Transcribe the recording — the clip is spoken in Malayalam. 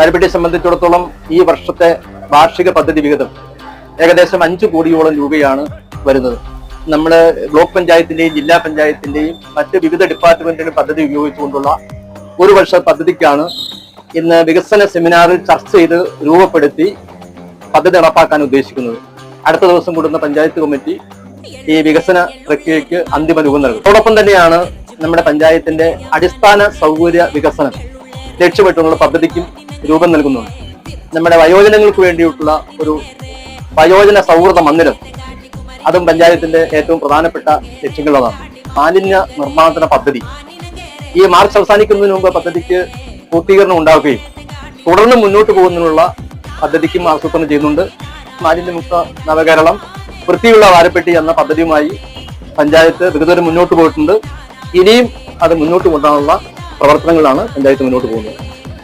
വാരപ്പെട്ടിയെ സംബന്ധിച്ചിടത്തോളം ഈ വർഷത്തെ വാർഷിക പദ്ധതി വിഹിതം ഏകദേശം അഞ്ചു കോടിയോളം രൂപയാണ് വരുന്നത്. നമ്മൾ ബ്ലോക്ക് പഞ്ചായത്തിന്റെയും ജില്ലാ പഞ്ചായത്തിന്റെയും മറ്റ് വിവിധ ഡിപ്പാർട്ട്മെന്റിന്റെ പദ്ധതി ഉപയോഗിച്ചുകൊണ്ടുള്ള ഒരു വർഷ പദ്ധതിക്കാണ് ഇന്ന് വികസന സെമിനാറിൽ ചർച്ച ചെയ്ത് രൂപപ്പെടുത്തി പദ്ധതി നടപ്പാക്കാൻ ഉദ്ദേശിക്കുന്നത്. അടുത്ത ദിവസം കൂടുന്ന പഞ്ചായത്ത് കമ്മിറ്റി ഈ വികസന പ്രക്രിയയ്ക്ക് അന്തിമ രൂപം നൽകും. അതോടൊപ്പം തന്നെയാണ് നമ്മുടെ പഞ്ചായത്തിന്റെ അടിസ്ഥാന സൗകര്യ വികസനം ലക്ഷ്യമിട്ടുള്ള പദ്ധതിക്കും രൂപം നൽകുന്നുണ്ട് നമ്മുടെ വയോജനങ്ങൾക്ക് വേണ്ടിയിട്ടുള്ള ഒരു വയോജന സൗഹൃദ മന്ദിരം. അതും പഞ്ചായത്തിന്റെ ഏറ്റവും പ്രധാനപ്പെട്ട ലക്ഷ്യങ്ങളതാണ് മാലിന്യ നിർമ്മാർജന പദ്ധതി. ഈ മാർച്ച് അവസാനിക്കുന്നതിന് മുമ്പ് പദ്ധതിക്ക് പൂർത്തീകരണം ഉണ്ടാവുകയും തുടർന്ന് മുന്നോട്ട് പോകുന്നതിനുള്ള പദ്ധതിക്കും ആസൂത്രണം ചെയ്യുന്നുണ്ട്. മാലിന്യമുക്ത നവകേരളം വൃത്തിയുള്ള വാരപ്പെട്ടി എന്ന പദ്ധതിയുമായി പഞ്ചായത്ത് വികതരം മുന്നോട്ട് പോയിട്ടുണ്ട്. ഇനിയും അത് മുന്നോട്ട് കൊണ്ടുപോകാനുള്ള പ്രവർത്തനങ്ങളാണ് പഞ്ചായത്ത് മുന്നോട്ട് പോകുന്നത്.